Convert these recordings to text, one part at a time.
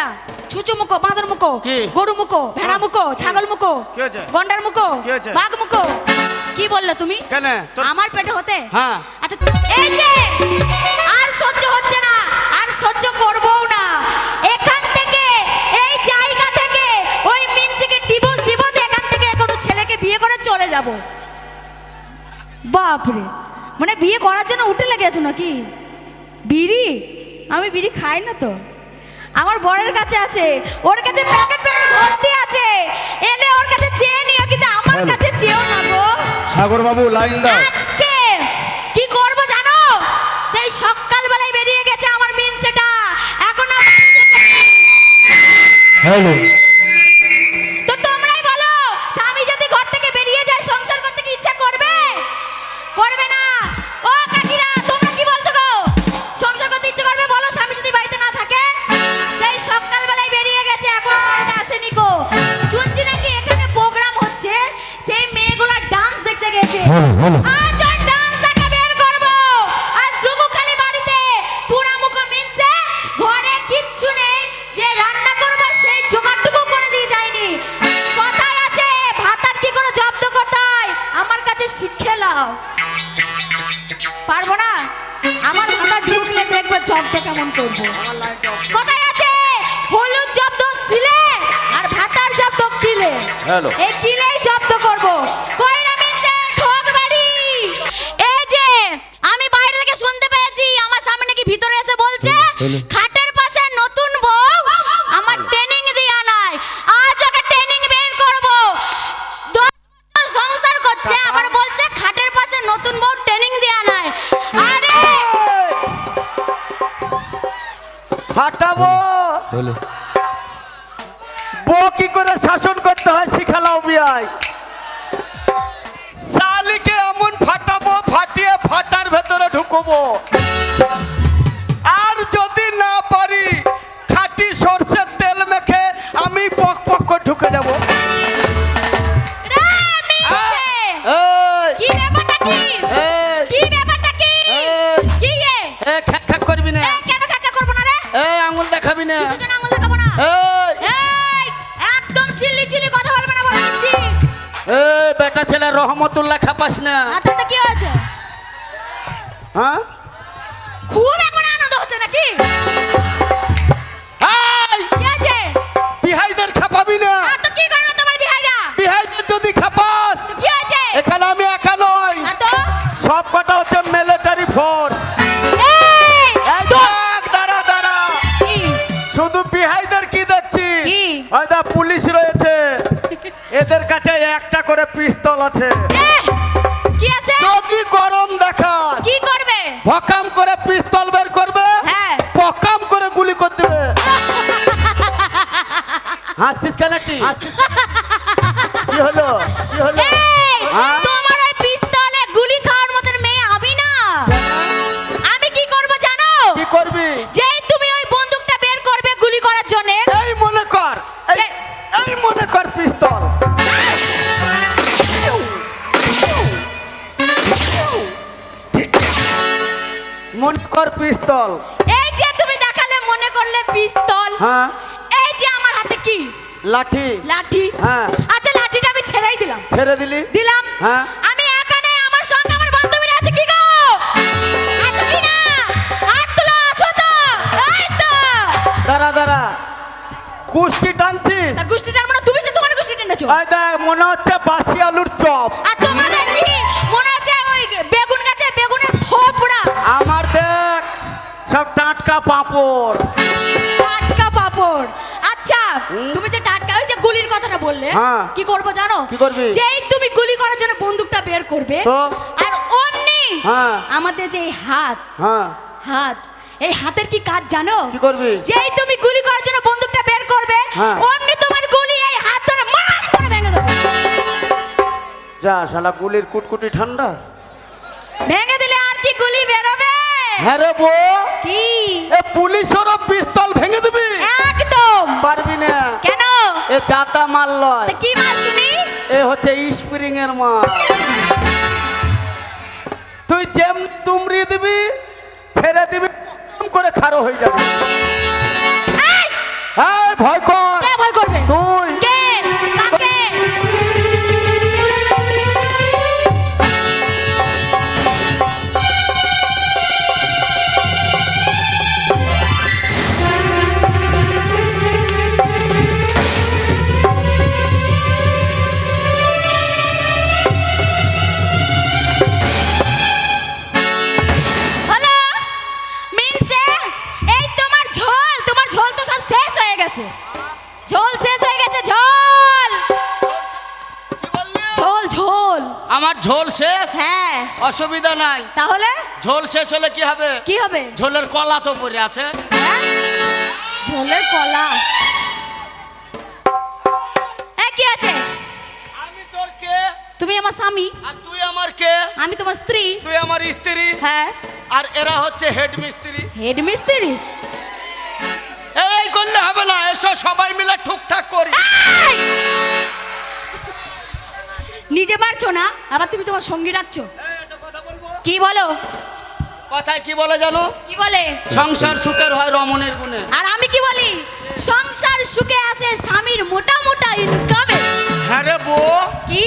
ছোড়া ছুচু মুখো বাঁদর মুখো গরু মুখো ভেড়া মুখো ছাগল মুখো গন্ডার মুখো বাঘ মুখো কি বললে তুমি? কেন? আমার পেটে হতে? হ্যাঁ। আচ্ছা এই যে আর সহ্য হচ্ছে না আর সহ্য করবও না। এখান থেকে এই জায়গা থেকে ওই মিনজিকে ডিভোর্স দিব তো এখান থেকে কোনো ছেলেকে বিয়ে করে চলে যাব। বাপরে মানে বিয়ে করার জন্য উঠে লেগেছো নাকি? বিড়ি? আমি বিড়ি খাই না তো। আমার বরের কাছে আছে। ওর কাছে প্যাকেট প্যাকেট ভর্তি আছে। এলে ওর কাছে চেয়ে নিও কিন্তু আমার কাছে চেয়েও না গো। সাগর বাবু লাইন দাও। আজকে কি করব জানো? সেই সকালবেলায় বেরিয়ে গেছে আমার মিন সেটা এখন হ্যালো। জব্দ কেমন করব? কোথায় আছে? হলুদ জব্দ ছিলে আর ভাতার জব্দ কিলে। এই কিলেই জব্দ করব। এই যে আমি বাইরে থেকে শুনতে পেয়েছি আমার সামনে নাকি ভিতরে এসে বলছে বউ কি করে শাসন করতে হয় শিখালাও বিয়াই শালিকে এমন ফাটাবো ফাটিয়ে ফাটার ভেতরে ঢুকবো। আর যদি না পারি খাটি সর্ষের তেল মেখে আমি পক পক করে ঢুকে যাব। এই! একদম চিল্লি চিল্লি কথা বলবে না বলে দিচ্ছি। এই বেটা ছেলে রহমতুল্লাহ খাপাস না। হাতে কি হয়েছে? হ্যাঁ? খুব এখন আনন্দ হচ্ছে নাকি? হাসছিস কেন কি হলো? কি হলো? তোমার ওই পিস্তলে গুলি খাওয়ার মতন মেয়ে আমি না। আমি কি করব জানো? কি করবি? যেই তুমি ওই বন্দুকটা বের করবে গুলি করার জন্য। এই মনে কর এই এই মনে কর পিস্তল। মনে কর পিস্তল। এই যে তুমি দেখালে মনে করলে পিস্তল। হ্যাঁ। এই যে আমার হাতে কি? লাঠি। লাঠি? হ্যাঁ। আচ্ছা লাঠিটা আমি ছেড়েই দিলাম। ছেড়ে দিলি? দিলাম। হ্যাঁ। আমি একা নেই আমার সঙ্গে আমার বান্ধবীরা আছে কি গো? আছো কি না? হাত তোলো আছো তো? এই তো। দাঁড়া দাঁড়া। কুস্তি টানছিস? তা গুষ্টিটার মানে তুমি যে তোমার গুষ্টি টেনেছো। এই দেখ মনে হচ্ছে বাসি আলুর চপ। আর তোমাদের কি মনে হচ্ছে ওই বেগুন গাছে বেগুনের থোপড়া। আমার দেখ সব টাটকা পাঁপড়। টাটকা পাপড়। তুমি যে টাটকা ওই যে গুলির কথাটা বললে হ্যাঁ। কি করব জানো? যেই তুমি গুলি করার জন্য বন্দুকটা বের করবে আর অমনি হ্যাঁ। আমাদের যে হাত হ্যাঁ। হাত এই হাতের কি কাজ জানো? কি করবি? যেই তুমি গুলি করার জন্য বন্দুকটা বের করবে। অমনি তোমার গুলি এই হাত ধরে মারাম করে ভেঙে দেবে। যা শালা গুলির কুটকুটি ঠান্ডা। ভেঙে দিলে আর কি গুলি বেরোবে? হ্যাঁ রে বউ। কি? এ মারল। মাল লয় তা কি মাল শুনি? এ হচ্ছে স্প্রিং এর মাল তুই যেম তুমরি দিবি ফেরে দিবি করে খারো হয়ে যাবে। হ্যাঁ ভয় কর। নাই। তাহলে? ঝোল শেষ হলে কি হবে? কি হবে? ঝোলের কলা তো পড়ে আছে। হ্যাঁ? ঝোলের কলা। কি আছে? আমি তোর কে? তুমি আমার স্বামী। আর তুই আমার কে? আমি তোমার স্ত্রী। তুই আমার স্ত্রী? হ্যাঁ। আর এরা হচ্ছে হেড মিস্ত্রি। হেড মিস্ত্রি? এই করলে হবে না এসো সবাই মিলে ঠুকঠাক করি! নিজে পারছ না? আবার তুমি তোমার সঙ্গী ডাকছো? কি বলো? কথায় কি বলে জানো? কি বলে? সংসার সুখের হয় রমণের গুণে। আর আমি কি বলি? সংসার সুখে আসে স্বামীর মোটা মোটা ইনকামে হ্যাঁ রে বো কি?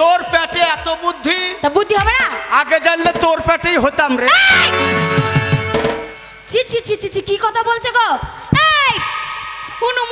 তোর পেটে এত বুদ্ধি? তা বুদ্ধি হবে না? আগে জানলে তোর পেটেই হতাম রে! ছি ছি ছি ছি ছি কি কথা বলছে গো? এই!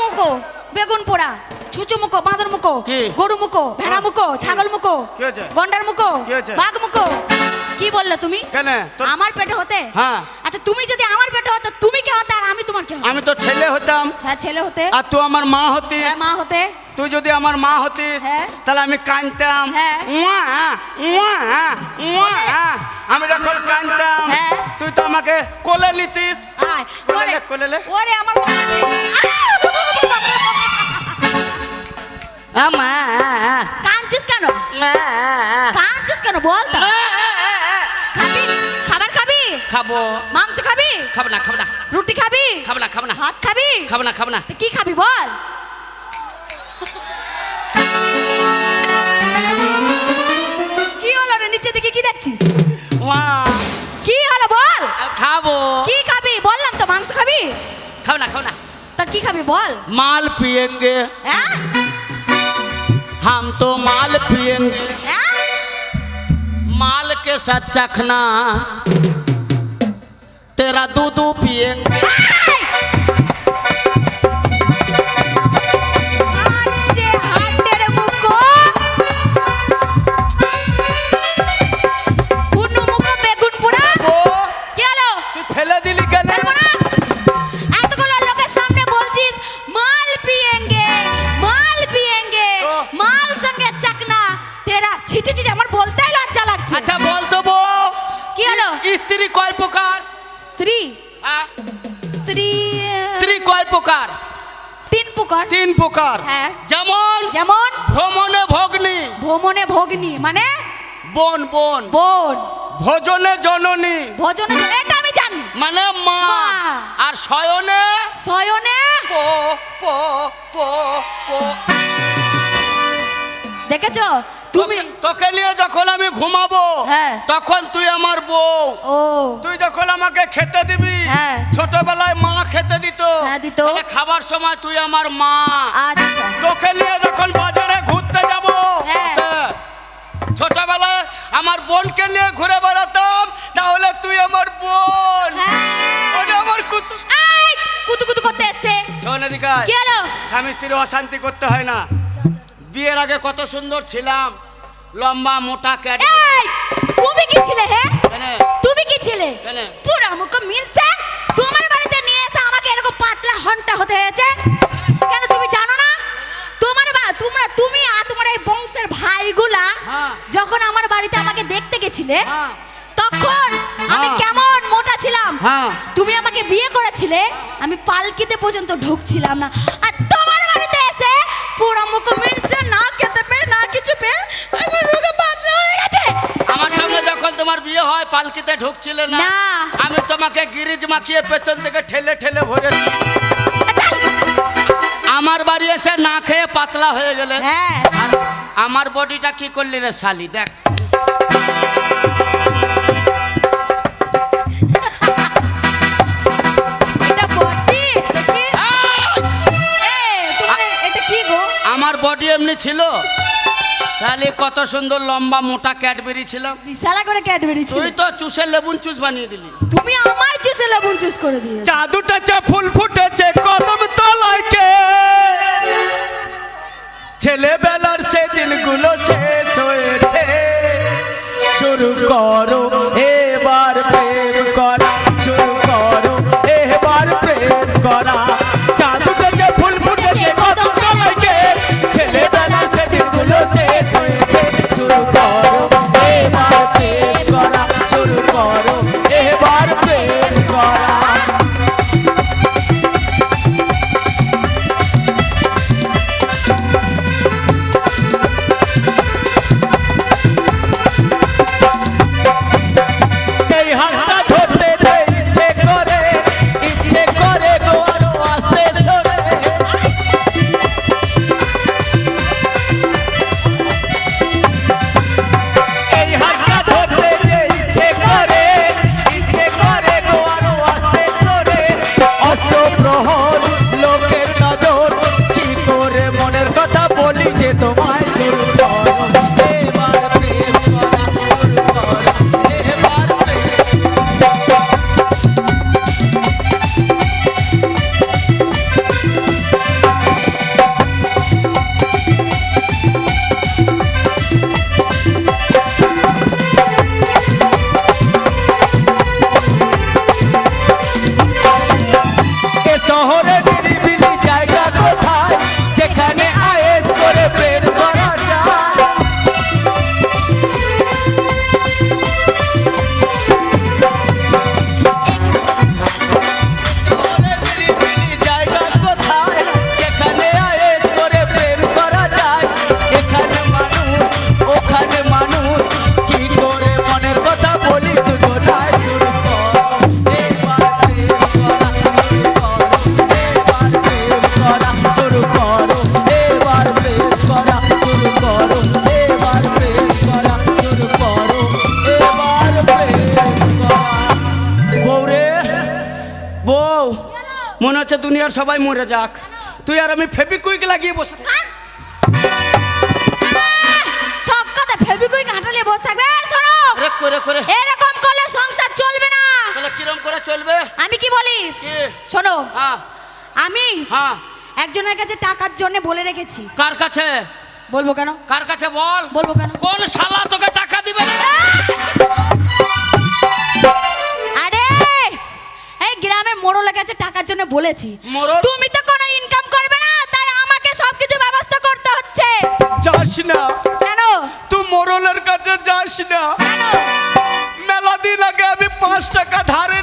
মুখো বেগুন পোড়া ছুচু মুখো বাঁদর মুখো কি? গরু মুখো ভেড়া মুখো ছাগল মুখো? গন্ডার মুখো? বাঘ মুখো। কি বললে তুমি? কেন? আমার পেটে হতে? হ্যাঁ। আচ্ছা তুমি যদি আমার পেটে হতে তুমি কে হতে আর আমি তোমার কে আমি তো ছেলে হতাম। হ্যাঁ ছেলে হতে। আর তুই আমার মা হতিস। হ্যাঁ মা হতে। তুই যদি আমার মা হতিস হ্যাঁ। তাহলে আমি কাঁদতাম। হ্যাঁ। আমি যখন কাঁদতাম হ্যাঁ। তুই তো আমাকে কোলে নিতিস। কোলে ওরে আমার আমা, কাঁদছিস কেন? মা, কাঁদছিস কেন? বল তো। খাবি খাবো মাংস খাবি খাবো না খাবো না রুটি খাবি খাবো না খাবো না ভাত খাবি খাবো না খাবো না তো কি খাবি বল কি হলো রে নিচে দিকে কি দেখছিস ওয়া, কি হলো বল খাবো কি খাবি বললাম তো মাংস খাবি খাবো না খাবো না তা কি খাবি বল माल पिएंगे হ্যাঁ हम तो माल पिएंगे হ্যাঁ माल के साथ चखना तेरा दूध पिएंगे প্রকার? তিন প্রকার। হ্যাঁ। যেমন যেমন? ভ্রমণে ভগ্নি। ভ্রমণে ভগ্নী মানে? বোন বোন। বোন। ভোজনে জননী। ভোজনে এটা আমি জানি। মানে মা। আর শয়নে? শয়নে? পো পো পো পো। দেখেছ? তুমি তোকে- নিয়ে যখন আমি ঘুমাবো হ্যাঁ। তখন তুই আমার বউ। তুই যখন আমাকে খেতে দিবি হ্যাঁ। ছোটবেলায় মা খেতে দিত। হ্যাঁ, তাহলে খাবার সময় তুই আমার মা। আচ্ছা। তোকে নিয়ে যখন বাজারে ঘুরতে যাব হ্যাঁ। ছোটবেলায় আমার বোনকে নিয়ে ঘুরে বেড়াতাম তাহলে তুই আমার বোন। আমার কুতু কুতু করতে এসছে। শোন এদিকে স্বামী স্ত্রী অশান্তি করতে হয় না। বিয়ের আগে কত সুন্দর ছিলাম লম্বা মোটা ক্যাট তুমি কি ছিলে হে তুমি কি ছিলে? পুরো মুখ মিনসে তোমার বাড়িতে নিয়ে এসে আমাকে এরকম পাতলা হন্টা হতে হয়েছে কেন তুমি জানো না তোমার বা তোমরা তুমি আর তোমার এই বংশের ভাইগুলা হ্যাঁ। যখন আমার বাড়িতে আমাকে দেখতে গেছিলে হ্যাঁ। তখন আমি হ্যাঁ। কেমন মোটা ছিলাম। তুমি আমাকে বিয়ে করেছিলে আমি পালকিতে পর্যন্ত ঢুকছিলাম না পুরো মুখ মিলছে না খেতে পেয়ে না কিছু পেয়ে আমার রোগে পাতলা হয়ে গেছে। আমার সঙ্গে যখন তোমার বিয়ে হয় পালকিতে ঢুকছিলে না। আমি তোমাকে গিরিজ মাখিয়ে পেছন থেকে ঠেলে ঠেলে ভরে আমার বাড়ি এসে না খেয়ে পাতলা হয়ে গেলে। হ্যাঁ। আমার বডিটা কি করলি রে শালি? দেখ। ছিল? তাহলে কত সুন্দর লম্বা মোটা ক্যাডবেরি ছিল। বিশালা করে ক্যাডবেরি ছিল। তুই তো চুষের লেবুন চুষ বানিয়ে দিলি। তুমি আমায় চুষে লেবুন চুষ করে দিয়েছ। জাদুটাছে ফুল ফুটেছে কদম তলায় কে? ছেলেবেলার সে দিনগুলো শেষ হয়েছে। শুরু করো বলি দুনিয়ার সবাই মরে যাক। তুই আর আমি ফেবিকুইক লাগিয়ে বসে থাকি। সব ফেবিকুইক হাঁটালে বসে থাকবে। এই শোনো। রে করে করে। এরকম করলে সংসার চলবে না। তাহলে কিরম করে চলবে? আমি কি বলি? কি? শোনো। হ্যাঁ। আমি হ্যাঁ। একজনের কাছে টাকার জন্য বলে রেখেছি। কার কাছে? বলব কেন? কার কাছে বল? বলব কেন? কোন শালা তোকে টাকা দিবে না? মোড়লের কাছে টাকার জন্য বলেছি। মোড়ল? তুমি তো কোনো ইনকাম করবে না তাই আমাকে সবকিছু ব্যবস্থা করতে হচ্ছে। যাস না। কেন? তুই মোড়লের কাছে যাস না। কেন? মেলা দিন আগে আমি পাঁচ টাকা ধারে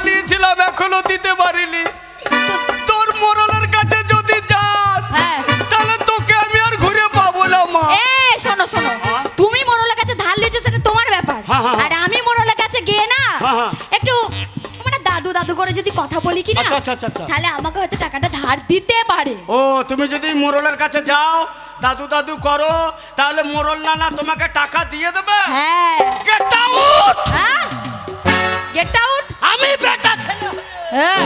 যদি কথা বলি কি না আচ্ছা, আচ্ছা, আচ্ছা, আচ্ছা। তাহলে আমাকে হয়তো টাকাটা ধার দিতে পারে। ও তুমি যদি মোরলের কাছে যাও দাদু দাদু করো তাহলে মোরল নানা তোমাকে টাকা দিয়ে দেবে। হ্যাঁ। Get out! হ্যাঁ? গেট আউট আমি বেটা ছেলে হয়ে হ্যাঁ।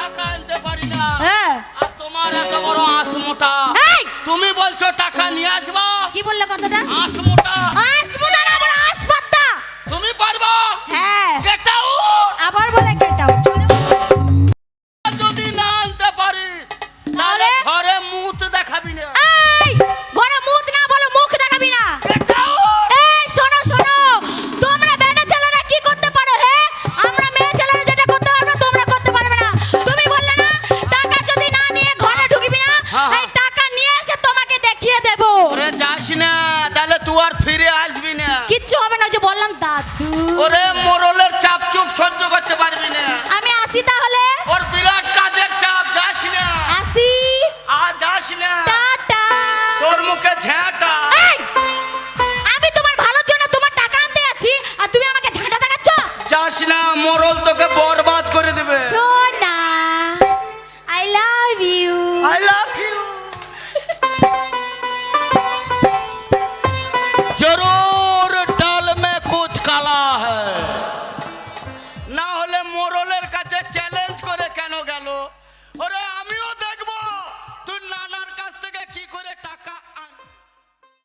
টাকা আনতে পারি না। হ্যাঁ। আর তোমার এত বড় আঁশ মোটা। এই! তুমি বলছো টাকা নিয়ে আসবা? কি বললে কথাটা? আঁশ মোটা